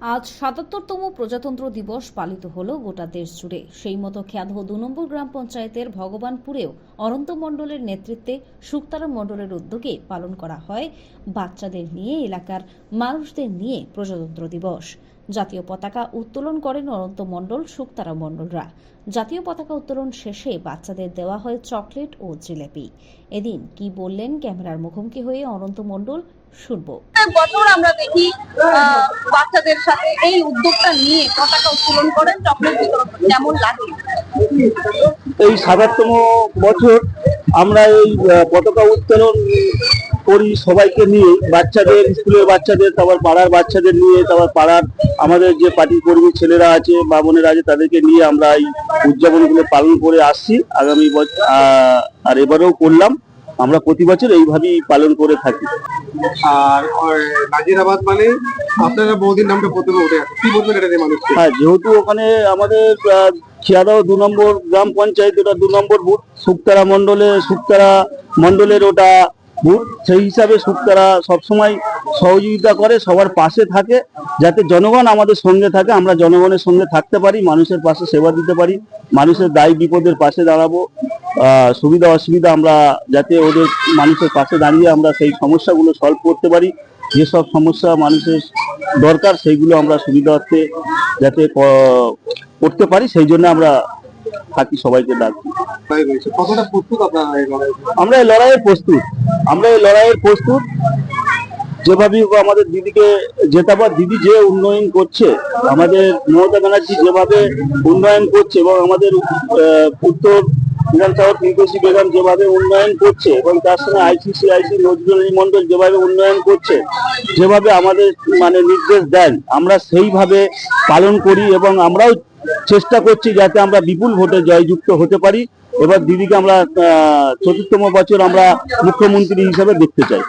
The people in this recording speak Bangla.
আজ সাতাত্তরতম প্রজাতন্ত্র দিবস পালিত হল গোটা দেশ জুড়ে। সেই মতো খ্যাধ দু নম্বর গ্রাম পঞ্চায়েতের ভগবানপুরেও অনন্ত মণ্ডলের নেতৃত্বে শুক্তারাম মণ্ডলের উদ্যোগে পালন করা হয় বাচ্চাদের নিয়ে এলাকার মানুষদের নিয়ে প্রজাতন্ত্র দিবস। জাতীয় পতাকা উত্তোলন করেন অনন্ত মণ্ডল শুক্তারাম মণ্ডলরা। জাতীয় পতাকা উত্তোলন শেষে বাচ্চাদের দেওয়া হয় চকলেট ও জিলেপি। এদিন কি বললেন ক্যামেরার মুখোমুখি হয়ে অনন্ত মণ্ডল শুনব। বছর আমরা দেখি বাচ্চাদের সাথে এই উদ্যোগটা নিয়ে পতাকা উত্তোলন করেন চকলেট বিতরণ। কেমন লাগে? এই সাতাত্তম বছর আমরা এই পতাকা উত্তোলন করি সবাইকে নিয়ে বাচ্চাদের স্কুলের বাচ্চাদের তারপর পাড়ার বাচ্চাদের নিয়ে তারপর পাড়ার আমাদের যে পার্টি কর্মী ছেলেরা আছে বা বোনেরা আছে তাদেরকে নিয়ে আমরা এই উদযাপনগুলো পালন করে আসছি। আগামী বছর আর এবারেও করলাম। আমরা প্রতি বছর এইভাবেই পালন করে থাকি। আর নাজিরাবাদ মানে আপনারা বহুদিন নামটা প্রথমে উঠে আসে কি বলবেন এটা নিয়ে হ্যাঁ যেহেতু ওখানে আমাদের খিয়াদাও দু নম্বর গ্রাম পঞ্চায়েত ওটা দু নম্বর বুথ। শুক্তারা মন্ডলে শুক্তারা মন্ডলের ওটা বুথ, সেই হিসাবে শুক্তারা সবসময় সহযোগিতা করে, সবার পাশে থাকে, যাতে জনগণ আমাদের সঙ্গে থাকে, আমরা জনগণের সঙ্গে থাকতে পারি, মানুষের পাশে সেবা দিতে পারি, মানুষের দায় বিপদের পাশে দাঁড়াবো সুবিধা অসুবিধা আমরা যাতে ওদের মানুষের পাশে দাঁড়িয়ে আমরা সেই সমস্যাগুলো সলভ করতে পারি, যেসব সমস্যা মানুষের দরকার, সেইগুলো আমরা সুবিধার্থে যাতে করতে পারি, সেই জন্য আমরা থাকি সবাইকে ডাকি। লড়াইয়ে? আমরা এই লড়াইয়ে প্রস্তুত। আমরা এই লড়াইয়ের প্রস্তুত। যেভাবে আমাদের দিদিকে জেতাবার দিদি যে উন্নয়ন করছে আমাদের মমতা ব্যানার্জি যেভাবে উন্নয়ন করছে এবং আমাদের উত্তর বিধানসভা ফিরদোসি বেগম যেভাবে উন্নয়ন করছে এবং তার সঙ্গে আইসিসি আইসি নজরুল মন্ডল যেভাবে উন্নয়ন করছে যেভাবে আমাদের মানে নির্দেশ দেন আমরা সেইভাবে পালন করি এবং আমরাও চেষ্টা করছি যাতে আমরা বিপুল ভোটে জয়যুক্ত হতে পারি। এবার দিদিকে আমরা চতুর্থম বছর আমরা মুখ্যমন্ত্রী হিসেবে দেখতে চাই।